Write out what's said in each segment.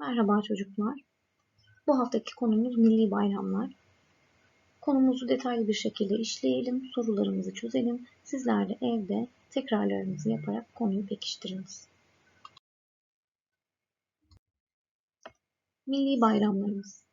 Merhaba çocuklar. Bu haftaki konumuz milli bayramlar. Konumuzu detaylı bir şekilde işleyelim, sorularımızı çözelim. Sizler de evde tekrarlarınızı yaparak konuyu pekiştiriniz. Milli bayramlarımız.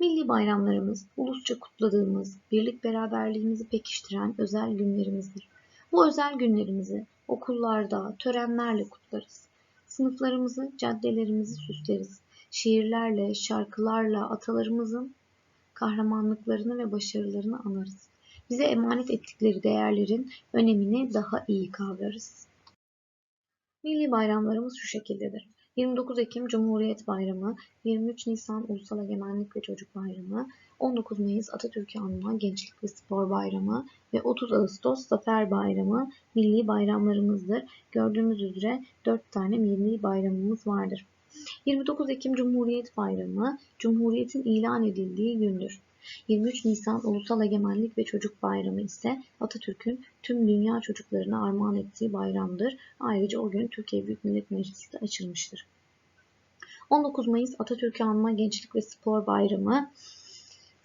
Milli bayramlarımız ulusça kutladığımız, birlik beraberliğimizi pekiştiren özel günlerimizdir. Bu özel günlerimizi okullarda, törenlerle kutlarız. Sınıflarımızı, caddelerimizi süsleriz. Şiirlerle, şarkılarla atalarımızın kahramanlıklarını ve başarılarını anarız. Bize emanet ettikleri değerlerin önemini daha iyi kavrarız. Milli bayramlarımız şu şekildedir. 29 Ekim Cumhuriyet Bayramı, 23 Nisan Ulusal Egemenlik ve Çocuk Bayramı, 19 Mayıs Atatürk'ü anma Gençlik ve Spor Bayramı ve 30 Ağustos Zafer Bayramı milli bayramlarımızdır. Gördüğümüz üzere 4 tane milli bayramımız vardır. 29 Ekim Cumhuriyet Bayramı, Cumhuriyetin ilan edildiği gündür. 23 Nisan Ulusal Egemenlik ve Çocuk Bayramı ise Atatürk'ün tüm dünya çocuklarına armağan ettiği bayramdır. Ayrıca o gün Türkiye Büyük Millet Meclisi de açılmıştır. 19 Mayıs Atatürk'ü anma Gençlik ve Spor Bayramı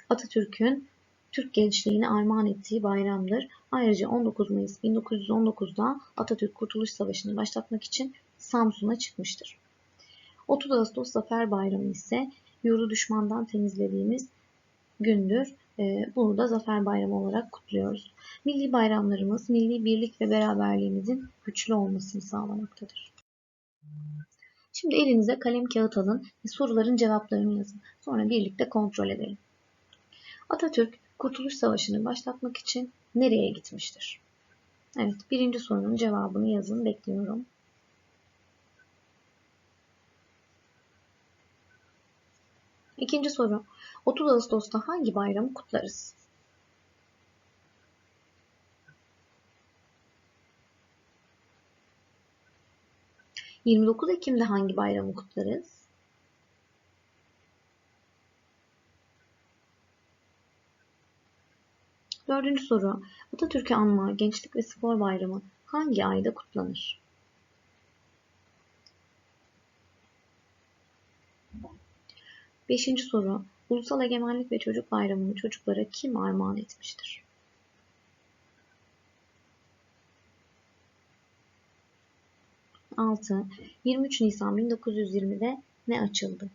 Atatürk'ün Türk gençliğine armağan ettiği bayramdır. Ayrıca 19 Mayıs 1919'da Atatürk Kurtuluş Savaşı'nı başlatmak için Samsun'a çıkmıştır. 30 Ağustos Zafer Bayramı ise yurdu düşmandan temizlediğimiz gündür. Ee, bunu da Zafer Bayramı olarak kutluyoruz. Milli bayramlarımız milli birlik ve beraberliğimizin güçlü olmasını sağlamaktadır. Şimdi elinize kalem kağıt alın ve soruların cevaplarını yazın. Sonra birlikte kontrol edelim. Atatürk Kurtuluş Savaşı'nı başlatmak için nereye gitmiştir? Evet, birinci sorunun cevabını yazın. Bekliyorum. İkinci soru. 30 Ağustos'ta hangi bayramı kutlarız? ...29 Ekim'de hangi bayramı kutlarız? Dördüncü soru. Atatürk'ü anma Gençlik ve Spor Bayramı hangi ayda kutlanır? Beşinci soru. Ulusal Egemenlik ve Çocuk Bayramı'nı çocuklara kim armağan etmiştir? Altı. 23 Nisan 1920'de ne açıldı?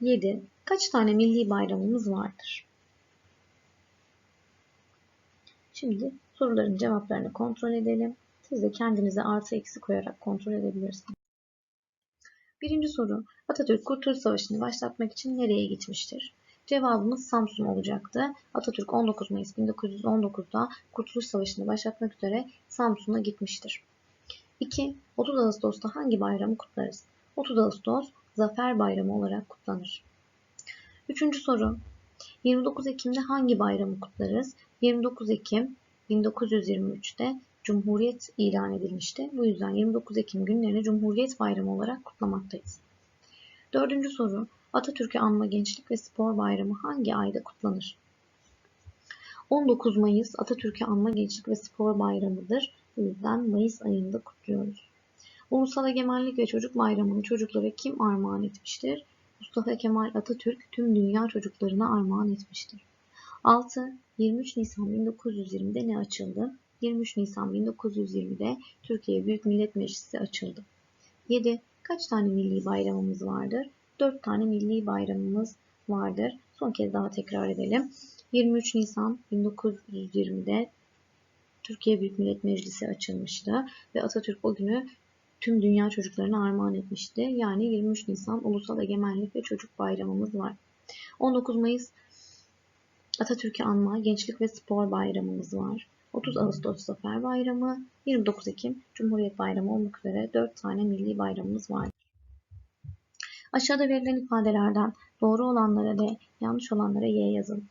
Yedi. Kaç tane milli bayramımız vardır? Şimdi soruların cevaplarını kontrol edelim. Siz de kendinize artı eksi koyarak kontrol edebilirsiniz. Birinci soru. Atatürk Kurtuluş Savaşı'nı başlatmak için nereye gitmiştir? Cevabımız Samsun olacaktı. Atatürk 19 Mayıs 1919'da Kurtuluş Savaşı'nı başlatmak üzere Samsun'a gitmiştir. 2. 30 Ağustos'ta hangi bayramı kutlarız? 30 Ağustos Zafer Bayramı olarak kutlanır. Üçüncü soru. 29 Ekim'de hangi bayramı kutlarız? 29 Ekim 1923'te Cumhuriyet ilan edilmişti. Bu yüzden 29 Ekim günlerini Cumhuriyet Bayramı olarak kutlamaktayız. Dördüncü soru. Atatürk'ü anma Gençlik ve Spor Bayramı hangi ayda kutlanır? 19 Mayıs Atatürk'ü anma Gençlik ve Spor Bayramı'dır. Bu yüzden Mayıs ayında kutluyoruz. Ulusal Egemenlik ve Çocuk Bayramı'nı çocuklara kim armağan etmiştir? Mustafa Kemal Atatürk tüm dünya çocuklarına armağan etmiştir. 6. 23 Nisan 1920'de ne açıldı? 23 Nisan 1920'de Türkiye Büyük Millet Meclisi açıldı. 7. Kaç tane milli bayramımız vardır? 4 tane milli bayramımız vardır. Son kez daha tekrar edelim. 23 Nisan 1920'de Türkiye Büyük Millet Meclisi açılmıştı ve Atatürk o günü tüm dünya çocuklarına armağan etmişti. Yani 23 Nisan Ulusal Egemenlik ve Çocuk Bayramımız var. 19 Mayıs Atatürk'ü anma Gençlik ve Spor Bayramımız var. 30 Ağustos Zafer Bayramı, 29 Ekim Cumhuriyet Bayramı olmak üzere 4 tane milli bayramımız var. Aşağıda verilen ifadelerden doğru olanlara D, yanlış olanlara Y yazın.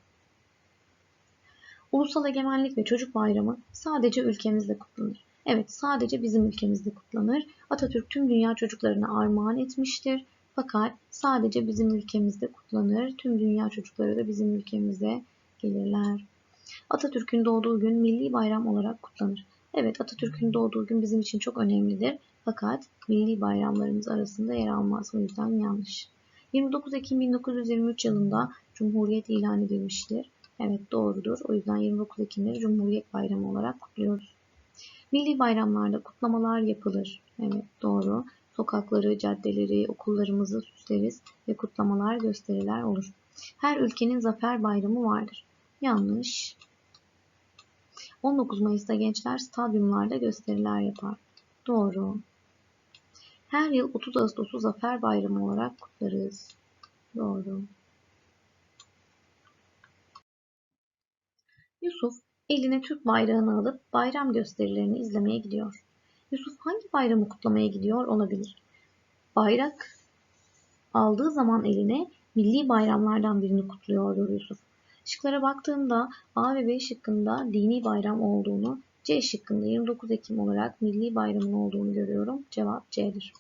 Ulusal Egemenlik ve Çocuk Bayramı sadece ülkemizde kutlanır. Evet sadece bizim ülkemizde kutlanır. Atatürk tüm dünya çocuklarına armağan etmiştir. Fakat sadece bizim ülkemizde kutlanır. Tüm dünya çocukları da bizim ülkemize gelirler. Atatürk'ün doğduğu gün milli bayram olarak kutlanır. Evet Atatürk'ün doğduğu gün bizim için çok önemlidir. Fakat milli bayramlarımız arasında yer almaz. O yüzden yanlış. 29 Ekim 1923 yılında Cumhuriyet ilan edilmiştir. Evet doğrudur. O yüzden 29 Ekim'leri Cumhuriyet Bayramı olarak kutluyoruz. Milli bayramlarda kutlamalar yapılır. Evet doğru. Sokakları, caddeleri, okullarımızı süsleriz ve kutlamalar, gösteriler olur. Her ülkenin zafer bayramı vardır. Yanlış. 19 Mayıs'ta gençler stadyumlarda gösteriler yapar. Doğru. Her yıl 30 Ağustos'u Zafer Bayramı olarak kutlarız. Doğru. Yusuf eline Türk bayrağını alıp bayram gösterilerini izlemeye gidiyor. Yusuf hangi bayramı kutlamaya gidiyor olabilir? Bayrak aldığı zaman eline milli bayramlardan birini kutluyordur Yusuf. Şıklara baktığımda A ve B şıkkında dini bayram olduğunu, C şıkkında 29 Ekim olarak milli bayramın olduğunu görüyorum. Cevap C'dir.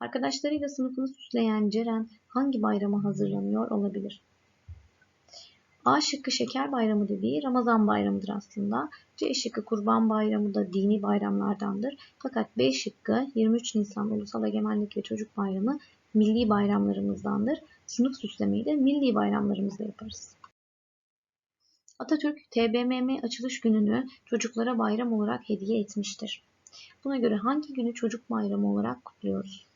Arkadaşlarıyla sınıfını süsleyen Ceren hangi bayrama hazırlanıyor olabilir? A şıkkı şeker bayramı dediği Ramazan bayramıdır aslında. C şıkkı kurban bayramı da dini bayramlardandır. Fakat B şıkkı 23 Nisan Ulusal Egemenlik ve Çocuk Bayramı milli bayramlarımızdandır. Sınıf süslemeyi de milli bayramlarımızda yaparız. Atatürk TBMM açılış gününü çocuklara bayram olarak hediye etmiştir. Buna göre hangi günü çocuk bayramı olarak kutluyoruz?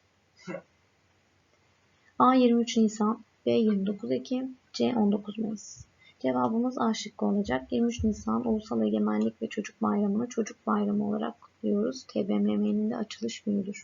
A 23 Nisan, B 29 Ekim, C 19 Mayıs. Cevabımız A şıkkı olacak. 23 Nisan Ulusal Egemenlik ve Çocuk Bayramı'nı çocuk bayramı olarak kutluyoruz. TBMM'nin de açılış günüdür.